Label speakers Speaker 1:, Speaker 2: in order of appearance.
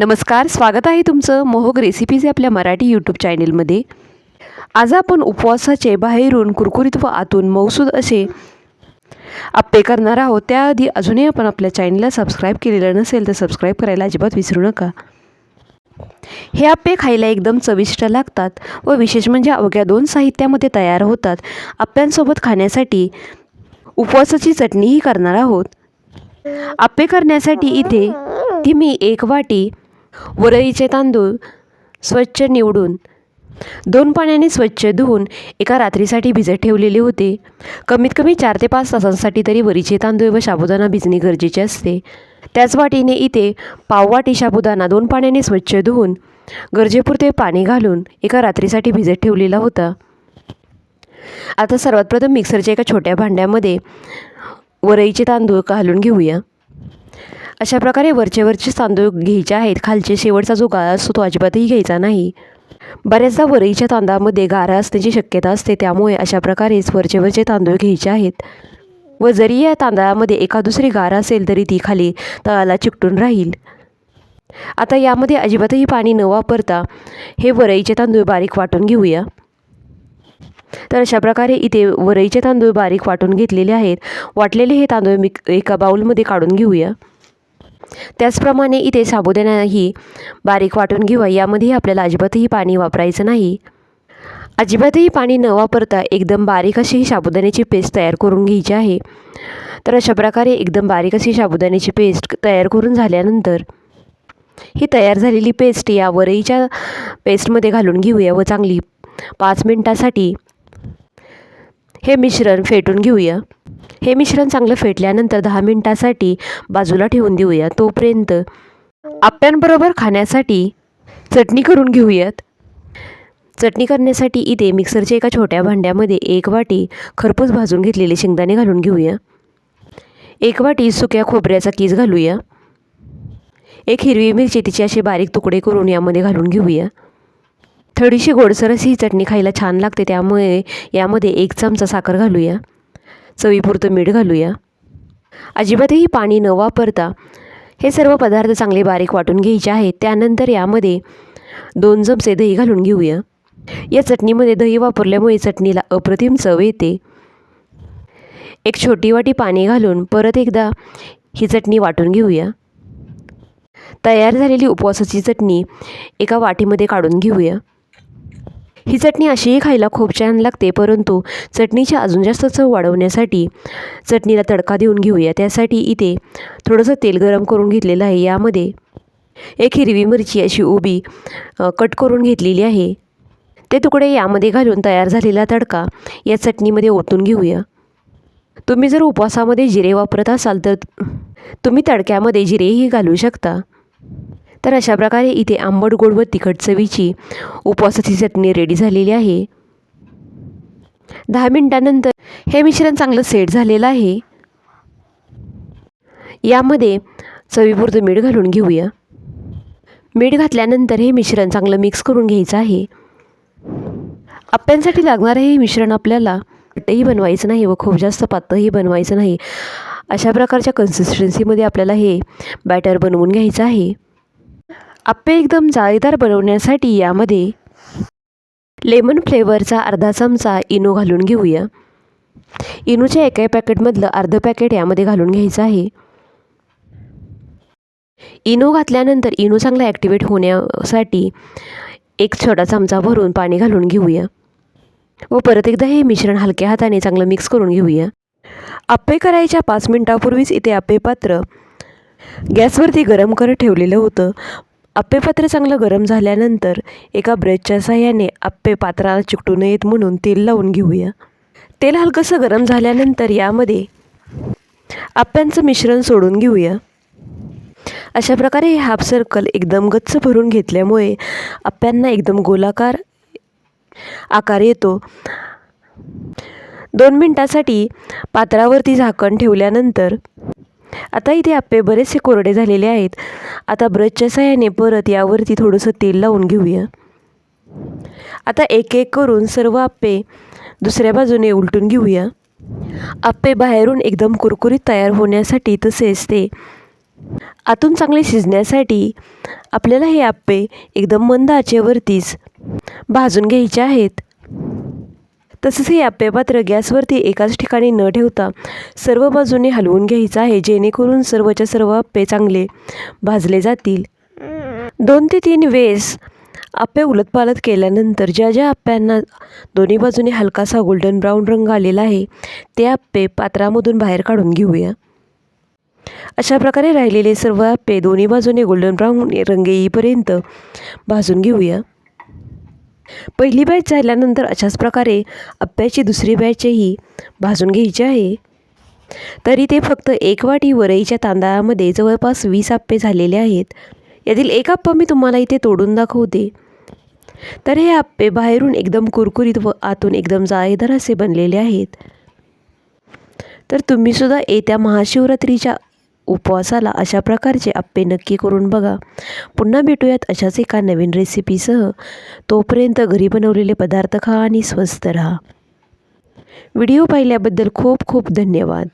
Speaker 1: नमस्कार स्वागत आहे तुमचं मोहक रेसिपीज आपल्या मराठी यूट्यूब चॅनेलमध्ये आज आपण उपवासाचे बाहेरून कुरकुरीत व आतून मौसूद असे आप्पे करणार आहोत. त्याआधी अजूनही आपण आपल्या चॅनलला सबस्क्राईब केलेलं नसेल तर सबस्क्राईब करायला अजिबात विसरू नका. हे आप्पे खायला एकदम चविष्ट लागतात व विशेष म्हणजे अवघ्या दोन साहित्यामध्ये तयार होतात. आप्प्यांसोबत खाण्यासाठी उपवासाची चटणीही करणार आहोत. आप्पे करण्यासाठी इथे ती मी एक वाटी वरईचे तांदूळ स्वच्छ निवडून दोन पाण्याने स्वच्छ धुवून एका रात्रीसाठी भिजत ठेवलेले होते. कमीत कमी चार ते पाच तासांसाठी तरी वरीचे तांदूळ व साबुदाणा भिजणे गरजेचे असते. त्याच वाटीने इथे पाववाटी साबुदाणा दोन पाण्याने स्वच्छ धुवून गरजेपुरते पाणी घालून एका रात्रीसाठी भिजत ठेवलेला होता. आता सर्वात प्रथम मिक्सरच्या एका छोट्या भांड्यामध्ये वरईचे तांदूळ घालून घेऊया. अशा प्रकारे वरचे वरचे तांदूळ घ्यायचे आहेत. खालचे शेवटचा जो गाळा असतो तो अजिबातही घ्यायचा नाही. बऱ्याचदा वरईच्या तांदळामध्ये गारा असण्याची शक्यता असते. त्यामुळे अशा प्रकारेच वरचे वरचे तांदूळ घ्यायचे आहेत. व जरी या तांदळामध्ये एका दुसरी गारा असेल तरी ती खाली तळाला चिकटून राहील. आता यामध्ये अजिबातही पाणी न वापरता हे वरईचे तांदूळ बारीक वाटून घेऊया. तर अशा प्रकारे इथे वरईचे तांदूळ बारीक वाटून घेतलेले आहेत. वाटलेले हे तांदूळ मी एका बाऊलमध्ये काढून घेऊया. त्याचप्रमाणे इथे साबुदाणाही बारीक वाटून घेऊया. यामध्येही आपल्याला अजिबातही पाणी वापरायचं नाही. अजिबातही पाणी न वापरता एकदम बारीक अशी ही साबुदाण्याची पेस्ट तयार करून घ्यायची आहे. तर अशा प्रकारे एकदम बारीक अशी साबुदाण्याची पेस्ट तयार करून झाल्यानंतर ही तयार झालेली पेस्ट या वरईच्या पेस्टमध्ये घालून घेऊया व चांगली पाच मिनटासाठी हे मिश्रण फेटून घेऊया. हे मिश्रण चांगलं फेटल्यानंतर दहा मिनटासाठी बाजूला ठेवून देऊया. तोपर्यंत आप्यांबरोबर खाण्यासाठी चटणी करून घेऊयात. चटणी करण्यासाठी इथे मिक्सरच्या एका छोट्या भांड्यामध्ये एक वाटी खरपूस भाजून घेतलेले शेंगदाणे घालून घेऊया. एक वाटी सुक्या खोबऱ्याचा कीस घालूया. एक हिरवी मिरची तिचे असे बारीक तुकडे करून यामध्ये घालून घेऊया. थोडीशी गोडसरस ही चटणी खायला छान लागते त्यामुळे यामध्ये एक चमचा साखर घालूया. चवीपुरतं मीठ घालूया. अजिबातही पाणी न वापरता हे सर्व पदार्थ चांगले बारीक वाटून घ्यायचे आहेत. त्यानंतर यामध्ये दोन चमचे दही घालून घेऊया. या चटणीमध्ये दही वापरल्यामुळे चटणीला अप्रतिम चव येते. एक छोटी वाटी पाणी घालून परत एकदा ही चटणी वाटून घेऊया. तयार झालेली उपवासाची चटणी एका वाटीमध्ये काढून घेऊया. ही चटणी अशीही खायला खूप छान लागते परंतु चटणीची अजून जास्त चव वाढवण्यासाठी चटणीला तडका देऊन घेऊया. त्यासाठी इथे थोडंसं तेल गरम करून घेतलेलं आहे. यामध्ये एक हिरवी मिरची अशी उभी कट करून घेतलेली आहे. ते तुकडे यामध्ये घालून तयार झालेला तडका या चटणीमध्ये ओतून घेऊया. तुम्ही जर उपवासामध्ये जिरे वापरत असाल तर तुम्ही तडक्यामध्ये जिरेही घालू शकता. तर अशा प्रकारे इथे आंबट गोड व तिखट चवीची उपवासाची चटणी रेडी झालेली आहे. दहा मिनटानंतर हे मिश्रण चांगलं सेट झालेलं आहे. यामध्ये चवीपुरतं मीठ घालून घेऊया. मीठ घातल्यानंतर हे मिश्रण चांगलं मिक्स करून घ्यायचं आहे. आप्प्यांसाठी लागणारं हे मिश्रण आपल्याला घट्टही बनवायचं नाही व खूप जास्त पातळही बनवायचं नाही. अशा प्रकारच्या कन्सिस्टन्सीमध्ये आपल्याला हे बॅटर बनवून घ्यायचं आहे. आप्पे एकदम जाळीदार बनवण्यासाठी यामध्ये लेमन फ्लेवरचा अर्धा चमचा इनो घालून घेऊया. इनोच्या एका पॅकेटमधलं अर्धं पॅकेट यामध्ये घालून घ्यायचं आहे. इनो घातल्यानंतर इनो चांगला ॲक्टिवेट होण्यासाठी एक छोटा चमचा भरून पाणी घालून घेऊया. व परत एकदा हे मिश्रण हलक्या हाताने चांगलं मिक्स करून घेऊया. आप्पे करायच्या पाच मिनटापूर्वीच इथे आप्पे पात्र गॅसवरती गरम करत ठेवलेलं होतं. आप्पेपात्र चांगलं गरम झाल्यानंतर एका ब्रेडच्या साह्याने आप्पे पात्राला चिकटू नयेत म्हणून तेल लावून घेऊया. तेल हलकंसं गरम झाल्यानंतर यामध्ये आप्यांचं मिश्रण सोडून घेऊया. अशा प्रकारे हे हाफ सर्कल एकदम गच्च भरून घेतल्यामुळे आप्यांना एकदम गोलाकार आकार येतो. दोन मिनटासाठी पात्रावरती झाकण ठेवल्यानंतर आता इथे आप्पे बरेचसे कोरडे झालेले आहेत. आता ब्रशच्या साह्याने परत यावरती थोडंसं तेल लावून घेऊया. आता एक एक करून सर्व आप्पे दुसऱ्या बाजूने उलटून घेऊया. आप्पे बाहेरून एकदम कुरकुरीत तयार होण्यासाठी तसेच ते आतून चांगले शिजण्यासाठी आपल्याला हे आप्पे एकदम मंद आचेवरतीच भाजून घ्यायचे आहेत. तसंच हे आप्पे पात्र गॅसवरती एकाच ठिकाणी न ठेवता सर्व बाजूने हलवून घ्यायचं आहे जेणेकरून सर्वच्या सर्व आप्पे चांगले भाजले जातील. दोन ते तीन वेळेस आप्पे उलटपालट केल्यानंतर ज्या ज्या आप्प्यांना दोन्ही बाजूने हलकासा गोल्डन ब्राऊन रंग आलेला आहे ते आप्पे पात्रामधून बाहेर काढून घेऊया. अशा प्रकारे राहिलेले सर्व आप्पे दोन्ही बाजूने गोल्डन ब्राऊन रंग येईपर्यंत भाजून घेऊया. पहिली बॅच झाल्यानंतर अशाच प्रकारे अप्प्याची दुसरी बॅचही भाजून घ्यायची आहे. तरी ते फक्त एक वाटी वरईच्या तांदळामध्ये जवळपास वीस आप्पे झालेले आहेत. यातील एक आप्पा मी तुम्हाला इथे तोडून दाखवते. तर हे आप्पे बाहेरून एकदम कुरकुरीत व आतून एकदम जाळेदार असे बनलेले आहेत. तर तुम्हीसुद्धा येत्या महाशिवरात्रीच्या उपवासाला अशा प्रकारचे आप्पे नक्की करून बघा. पुन्हा भेटूयात अशाच एका नवीन रेसिपीसह तोपर्यंत घरी बनवलेले पदार्थ खा आणि स्वस्त राहा. व्हिडिओ पाहिल्याबद्दल खूप खूप धन्यवाद.